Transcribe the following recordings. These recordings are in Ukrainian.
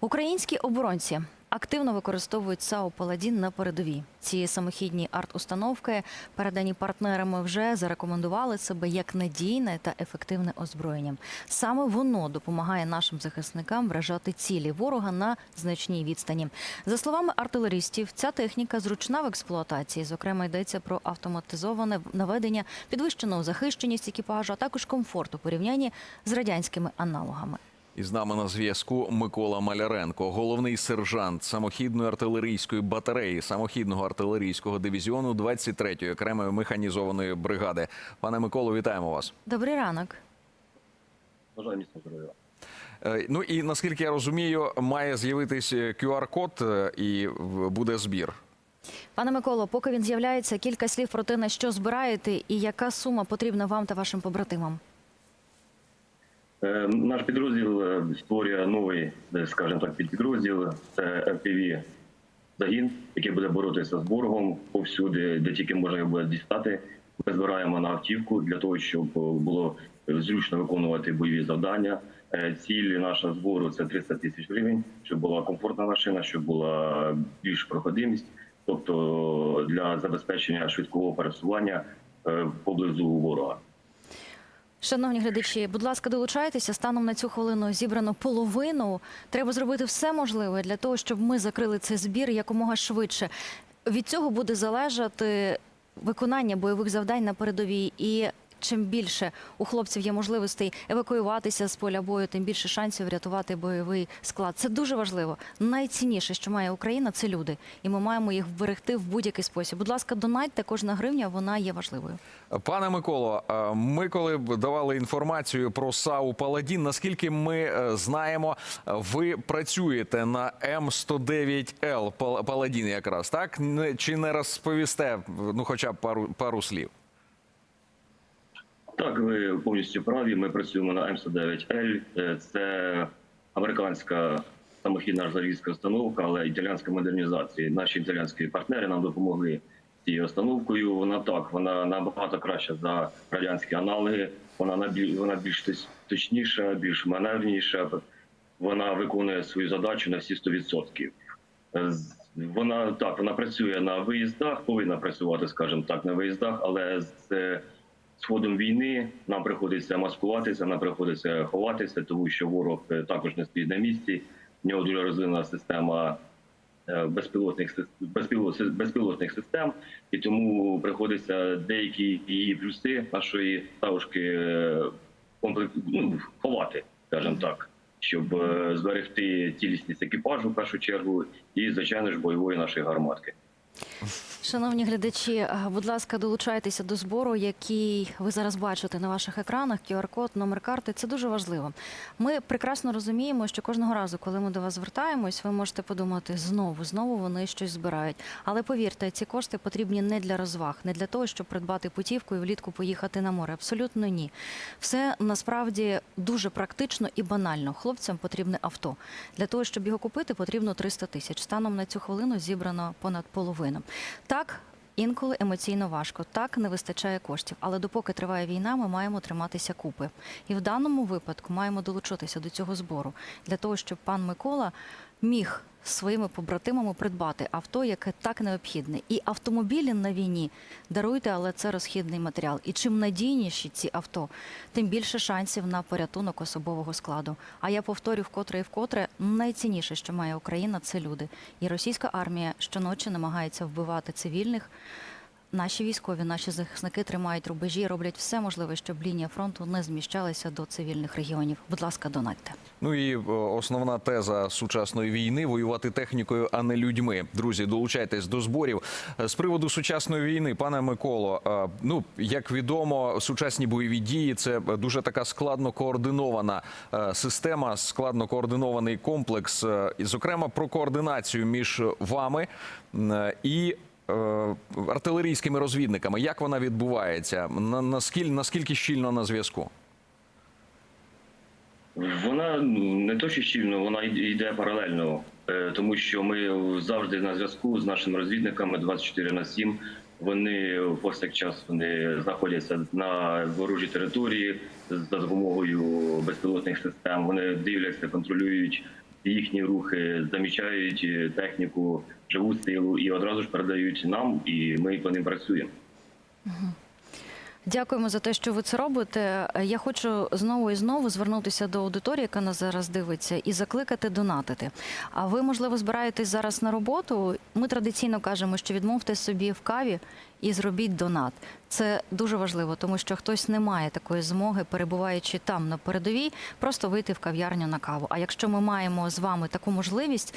Українські оборонці активно використовують САУ Паладін на передовій. Ці самохідні арт-установки, передані партнерами, вже зарекомендували себе як надійне та ефективне озброєння. Саме воно допомагає нашим захисникам вражати цілі ворога на значній відстані. За словами артилеристів, ця техніка зручна в експлуатації. Зокрема, йдеться про автоматизоване наведення, підвищену захищеність екіпажу, а також комфорт у порівнянні з радянськими аналогами. І з нами на зв'язку Микола Маляренко, головний сержант самохідної артилерійської батареї самохідного артилерійського дивізіону 23-ї окремої механізованої бригади. Пане Миколо, вітаємо вас. Добрий ранок. Бажаю міцного здоров'я. Е, Ну і наскільки я розумію, має з'явитись QR-код е, і буде збір. Пане Миколо, поки він з'являється, кілька слів про те, на що збираєте і яка сума потрібна вам та вашим побратимам. Е, Наш підрозділ е, створює новий, е, скажімо так, підрозділ. Це FPV загін, який буде боротися з боргом повсюди, де тільки можна його буде дістати. Ми збираємо на автівку для того, щоб було зручно виконувати бойові завдання. Ціль нашого збору це 300 тисяч гривень, щоб була комфортна машина, щоб була більш проходимість, тобто для забезпечення швидкого пересування поблизу ворога. Шановні глядачі, будь ласка, долучайтеся. Станом на цю хвилину зібрано половину. Треба зробити все можливе для того, щоб ми закрили цей збір якомога швидше. Від цього буде залежати виконання бойових завдань на передовій. І чим більше у хлопців є можливостей евакуюватися з поля бою, тим більше шансів врятувати бойовий склад. Це дуже важливо. Найцінніше, що має Україна, це люди, і ми маємо їх вберегти в будь-який спосіб. Будь ласка, донатьте, кожна гривня вона є важливою. Пане Миколо, е, ми коли давали інформацію про САУ Паладін, наскільки ми е, знаємо, ви працюєте на М109Л Пал- Паладін якраз, так? Чи не розповісте, ну хоча б пару, пару слів? Так, ви повністю праві. Ми працюємо на М109Л. Е, Це американська самохідна артилерійська установка, але італійська модернізація. Наші італійські партнери нам допомогли цією установкою. Вона так, вона набагато краща за радянські аналоги. Вона вона більш точніша, більш маневрніша. Вона виконує свою задачу на всі 100%. Е, Вона так, вона працює на виїздах, повинна працювати, скажімо так, на виїздах, але з е, з ходом війни нам приходиться маскуватися, нам приходиться ховатися, тому що ворог е, також не стоїть на місці. В нього дуже розвинена система е, безпілотних безпілотних систем, і тому приходиться деякі її плюси нашої ставушки е, комплект ну, ховати, скажімо так, щоб зберегти цілісність екіпажу в першу чергу, і звичайно ж бойової нашої гарматки. Шановні глядачі, е, будь ласка, долучайтеся до збору, який ви зараз бачите на ваших екранах. QR-код, номер карти це дуже важливо. Ми прекрасно розуміємо, що кожного разу, коли ми до вас звертаємось, ви можете подумати знову, знову вони щось збирають. Але повірте, ці кошти потрібні не для розваг, не для того, щоб придбати путівку і влітку поїхати на море. Абсолютно ні. Все насправді дуже практично і банально. Хлопцям потрібне авто. Для того, щоб його купити, потрібно 300 тисяч. Станом на цю хвилину зібрано понад половину. Так, інколи емоційно важко, так не вистачає коштів. Але допоки триває війна, ми маємо триматися купи. І в даному випадку маємо долучитися до цього збору для того, щоб пан Микола міг своїми побратимами придбати авто, яке так необхідне. І автомобілі на війні даруйте, але це розхідний матеріал. І чим надійніші ці авто, тим більше шансів на порятунок особового складу. А я повторю вкотре і вкотре, найцінніше, що має Україна, це люди. І російська армія щоночі намагається вбивати цивільних. Наші військові, наші захисники тримають рубежі, роблять все можливе, щоб лінія фронту не зміщалася до цивільних регіонів. Будь ласка, донатьте. Ну і е, основна теза сучасної війни воювати технікою, а не людьми. Друзі, долучайтесь до зборів. Е, З приводу сучасної війни, пане Миколо, е, ну як відомо, сучасні бойові дії це дуже така складно координована система, складно координований комплекс. І, зокрема, про координацію між вами і. Е, Артилерійськими розвідниками, як вона відбувається? Наскільки наскільки щільно на зв'язку? Вона ну, не то що щільно, вона йде паралельно, е, тому що ми завжди на зв'язку з нашими розвідниками 24 на 7. Вони повсякчас вони знаходяться на ворожій території за допомогою безпілотних систем. Вони дивляться, контролюють їхні рухи, замічають е, техніку, живу силу і одразу ж передають нам, і ми по ним працюємо. Дякуємо за те, що ви це робите. Я хочу знову і знову звернутися до аудиторії, яка нас зараз дивиться, і закликати донатити. А ви, можливо, збираєтесь зараз на роботу. Ми традиційно кажемо, що відмовте собі в каві і зробіть донат. Це дуже важливо, тому що хтось не має такої змоги, перебуваючи там на передовій, просто вийти в кав'ярню на каву. А якщо ми маємо з вами таку можливість,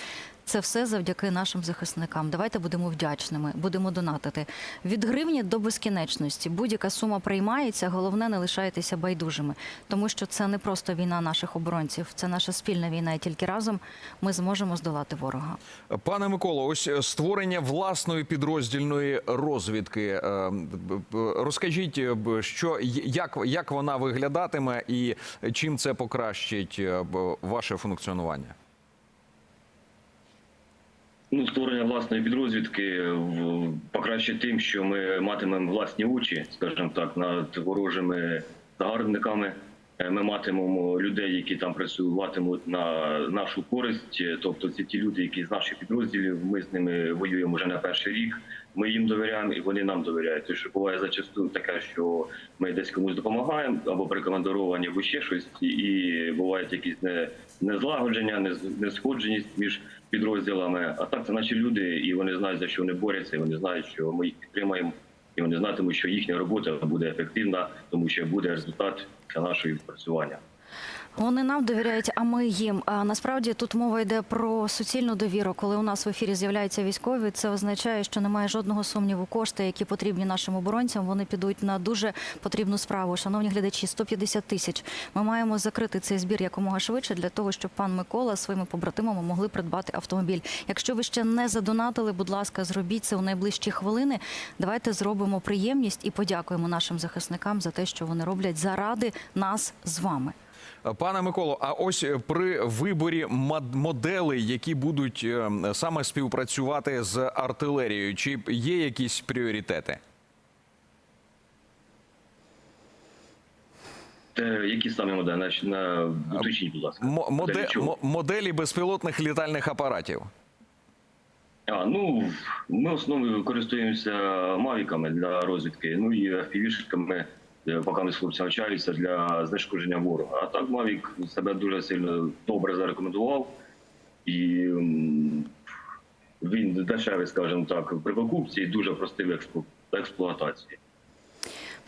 це все завдяки нашим захисникам. Давайте будемо вдячними, будемо донатити від гривні до безкінечності. Будь-яка сума приймається. Головне не лишайтеся байдужими, тому що це не просто війна наших оборонців, це наша спільна війна, і тільки разом ми зможемо здолати ворога. Пане Миколо, ось е, створення власної підроздільної розвідки. Е, Розкажіть, е, що як, як вона виглядатиме і чим це покращить ваше функціонування? Ну, створення власної підрозвідки в- покраще тим, що ми матимемо власні очі, скажімо так, над ворожими загарбниками. Е, Ми матимемо людей, які там працюватимуть на нашу користь. Е, Тобто, це ті люди, які з наших підрозділів. Ми з ними воюємо вже на перший рік. Ми їм довіряємо, і вони нам довіряють. Що буває зачасту таке, що ми десь комусь допомагаємо або прикомандировані, або ще щось, і бувають якісь не, незлагодження, нез- несходженість між підрозділами. А так це наші люди, і вони знають за що вони борються, і вони знають, що ми їх підтримаємо, і вони знатимуть, що їхня робота буде ефективна, тому що буде результат для нашого відпрацювання. Вони нам довіряють, а ми їм. А насправді тут мова йде про суцільну довіру. Коли у нас в ефірі з'являються військові, це означає, що немає жодного сумніву. Кошти, які потрібні нашим оборонцям, вони підуть на дуже потрібну справу. Шановні глядачі, 150 тисяч. Ми маємо закрити цей збір якомога швидше для того, щоб пан Микола своїми побратимами могли придбати автомобіль. Якщо ви ще не задонатили, будь ласка, зробіть це у найближчі хвилини. Давайте зробимо приємність і подякуємо нашим захисникам за те, що вони роблять заради нас з вами. Пане Миколо, а ось е, при виборі моделей, які будуть е, саме співпрацювати з артилерією, чи є якісь пріоритети? Які саме моделі? На, на уточніть, будь ласка. Мо- Моделі моделі безпілотних літальних апаратів. А, ну, ми основною користуємося мавіками для розвідки, ну і е, поки ми з хлопцями навчаються для знешкодження ворога. А так Мавік себе дуже сильно добре зарекомендував. І він дешевий, скажімо так, при покупці і дуже простий в експлуатації.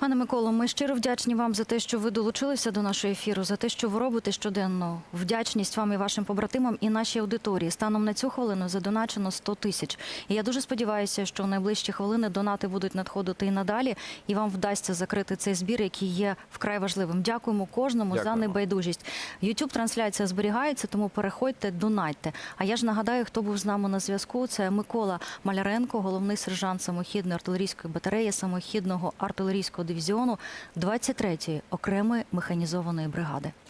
Пане Миколо, ми щиро вдячні вам за те, що ви долучилися до нашого ефіру, за те, що ви робите щоденно. Вдячність вам і вашим побратимам і нашій аудиторії. Станом на цю хвилину задоначено 100 тисяч. І я дуже сподіваюся, що в найближчі хвилини донати будуть надходити і надалі, і вам вдасться закрити цей збір, який є вкрай важливим. Дякуємо кожному за небайдужість. youtube трансляція зберігається, тому переходьте, донатьте. А я ж нагадаю, хто був з нами на зв'язку. Це Микола Маляренко, головний сержант самохідної артилерійської батареї самохідного артилерійського дивізіону 23-ї окремої механізованої бригади.